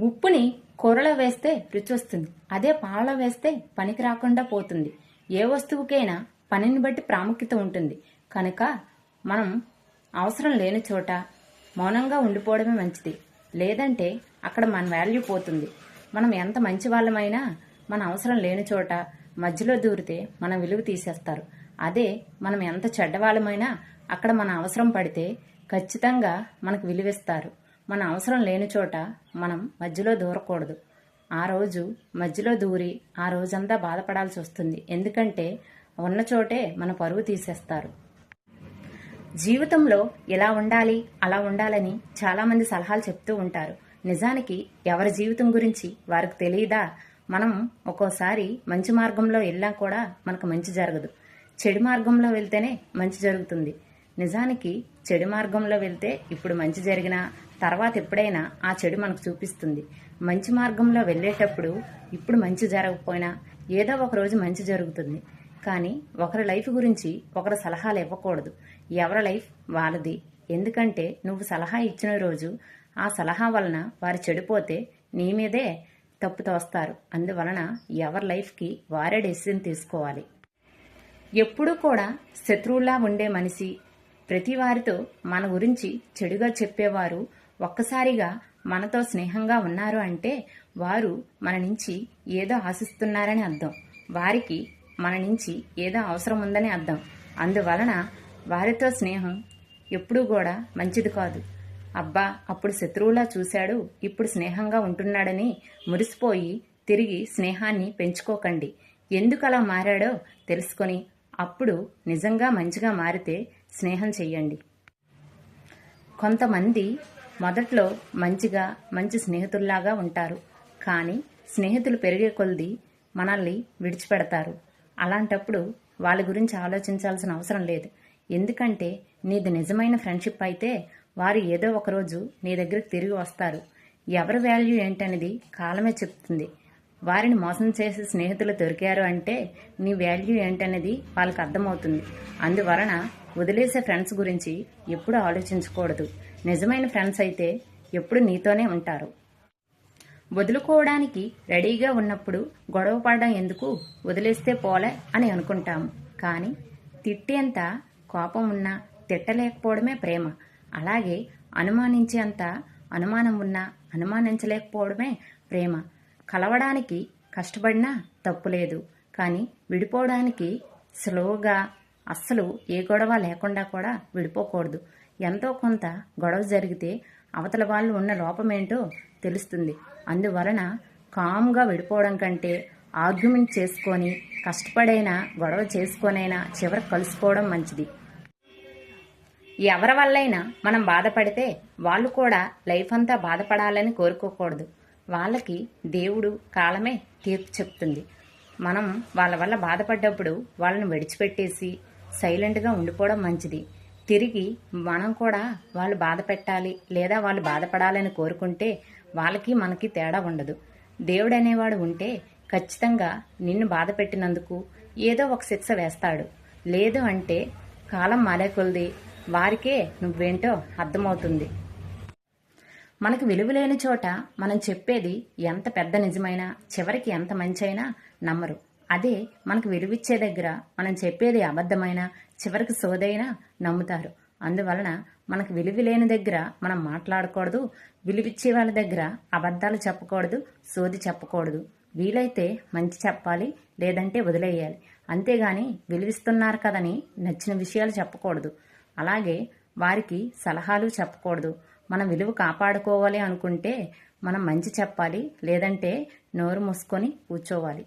ఉప్పుని కూరలో వేస్తే రుచి వస్తుంది అదే పాలలో వేస్తే పనికి రాకుండా పోతుంది. ఏ వస్తువుకైనా పనిని బట్టి ప్రాముఖ్యత ఉంటుంది. కనుక మనం అవసరం లేని చోట మౌనంగా ఉండిపోవడమే మంచిది. లేదంటే అక్కడ మన వాల్యూ పోతుంది. మనం ఎంత మంచి వాళ్ళమైనా మన అవసరం లేని చోట మధ్యలో దూరితే మన విలువ తీసేస్తారు. అదే మనం ఎంత చెడ్డవాళ్ళమైనా అక్కడ మన అవసరం పడితే ఖచ్చితంగా మనకు విలువిస్తారు. మన అవసరం లేని చోట మనం మధ్యలో దూరకూడదు. ఆ రోజు మధ్యలో దూరి ఆ రోజంతా బాధపడాల్సి వస్తుంది. ఎందుకంటే ఉన్న చోటే మన పరువు తీసేస్తారు. జీవితంలో ఇలా ఉండాలి అలా ఉండాలని చాలామంది సలహాలు చెప్తూ ఉంటారు. నిజానికి ఎవరి జీవితం గురించి వారికి తెలియదా? మనం ఒక్కోసారి మంచి మార్గంలో వెళ్ళా కూడా మనకు మంచి జరగదు. చెడు మార్గంలో వెళ్తేనే మంచి జరుగుతుంది. నిజానికి చెడు మార్గంలో వెళ్తే ఇప్పుడు మంచి జరిగినా తర్వాత ఎప్పుడైనా ఆ చెడు మనకు చూపిస్తుంది. మంచి మార్గంలో వెళ్ళేటప్పుడు ఇప్పుడు మంచి జరగకపోయినా ఏదో ఒక రోజు మంచి జరుగుతుంది. కానీ ఒకరి లైఫ్ గురించి ఒకరి సలహాలు ఇవ్వకూడదు. ఎవరి లైఫ్ వాళ్ళది. ఎందుకంటే నువ్వు సలహా ఇచ్చిన రోజు ఆ సలహా వలన వారు చెడిపోతే నీ మీదే తప్పు తోస్తారు. అందువలన ఎవరి లైఫ్కి వారే డెసిషన్ తీసుకోవాలి. ఎప్పుడూ కూడా శత్రువులా ఉండే మనిషి ప్రతి వారితో మన గురించి చెడుగా చెప్పేవారు ఒక్కసారిగా మనతో స్నేహంగా ఉన్నారు అంటే వారు మన నుంచి ఏదో ఆశిస్తున్నారని అర్థం. వారికి మన నుంచి ఏదో అవసరం ఉందని అర్థం. అందువలన వారితో స్నేహం ఎప్పుడూ కూడా మంచిది కాదు. అబ్బా అప్పుడు శత్రువులా చూశాడు ఇప్పుడు స్నేహంగా ఉంటున్నాడని మురిసిపోయి తిరిగి స్నేహాన్ని పెంచుకోకండి. ఎందుకు అలా మారాడో తెలుసుకొని అప్పుడు నిజంగా మంచిగా మారితే స్నేహం చెయ్యండి. కొంతమంది మొదట్లో మంచిగా మంచి స్నేహితుల్లాగా ఉంటారు. కానీ స్నేహితులు పెరిగే కొలది మనల్ని విడిచిపెడతారు. అలాంటప్పుడు వాళ్ళ గురించి ఆలోచించాల్సిన అవసరం లేదు. ఎందుకంటే నీది నిజమైన ఫ్రెండ్షిప్ అయితే వారు ఏదో ఒకరోజు నీ దగ్గరికి తిరిగి వస్తారు. ఎవరి వాల్యూ ఏంటనేది కాలమే చెప్తుంది. వారిని మోసం చేసే స్నేహితులు దొరికారు అంటే నీ వాల్యూ ఏంటనేది వాళ్ళకి అర్థమవుతుంది. అందువలన వదిలేసే ఫ్రెండ్స్ గురించి ఎప్పుడు ఆలోచించకూడదు. నిజమైన ఫ్రెండ్స్ అయితే ఎప్పుడు నీతోనే ఉంటారు. వదులుకోవడానికి రెడీగా ఉన్నప్పుడు గొడవ పడడం ఎందుకు? వదిలేస్తే పోలే అని అనుకుంటాము కానీ తిట్టేంత కోపం ఉన్నా తిట్టలేకపోవడమే ప్రేమ. అలాగే అనుమానించేంత అనుమానం ఉన్నా అనుమానించలేకపోవడమే ప్రేమ. కలవడానికి కష్టపడినా తప్పు లేదు కానీ విడిపోవడానికి స్లోగా అస్సలు ఏ గొడవ లేకుండా కూడా విడిపోకూడదు. ఎంతో కొంత గొడవ జరిగితే అవతల వాళ్ళు ఉన్న లోపమేంటో తెలుస్తుంది. అందువలన కామ్గా విడిపోవడం కంటే ఆర్గ్యుమెంట్ చేసుకొని కష్టపడైనా గొడవ చేసుకొనైనా చివరి కలుసుకోవడం మంచిది. ఎవరి వల్లైనా మనం బాధపడితే వాళ్ళు కూడా లైఫ్ అంతా బాధపడాలని కోరుకోకూడదు. వాళ్ళకి దేవుడు కాలమే తీర్పు చెప్తుంది. మనం వాళ్ళ వల్ల బాధపడ్డప్పుడు వాళ్ళని విడిచిపెట్టేసి సైలెంట్గా ఉండిపోవడం మంచిది. తిరిగి మనం కూడా వాళ్ళు బాధ పెట్టాలి లేదా వాళ్ళు బాధపడాలని కోరుకుంటే వాళ్ళకి మనకి తేడా ఉండదు. దేవుడు అనేవాడు ఉంటే ఖచ్చితంగా నిన్ను బాధ పెట్టినందుకు ఏదో ఒక శిక్ష వేస్తాడు. లేదు అంటే కాలం మారే కొలది వారికే నువ్వేంటో అర్థమవుతుంది. మనకు విలువలేని చోట మనం చెప్పేది ఎంత పెద్ద నిజమైనా చివరికి ఎంత మంచైనా నమ్మరు. అదే మనకు విలువిచ్చే దగ్గర మనం చెప్పేది అబద్ధమైనా చివరికి సోదైనా నమ్ముతారు. అందువలన మనకు విలువలేని దగ్గర మనం మాట్లాడకూడదు విలువిచ్చే వాళ్ళ దగ్గర అబద్ధాలు చెప్పకూడదు సోది చెప్పకూడదు. వీలైతే మంచి చెప్పాలి లేదంటే వదిలేయాలి. అంతేగాని విలువిస్తున్నారు కదని నచ్చిన విషయాలు చెప్పకూడదు. అలాగే వారికి సలహాలు చెప్పకూడదు. మన విలువ కాపాడుకోవాలి అనుకుంటే మనం మంచి చెప్పాలి లేదంటే నోరు మూసుకొని కూర్చోవాలి.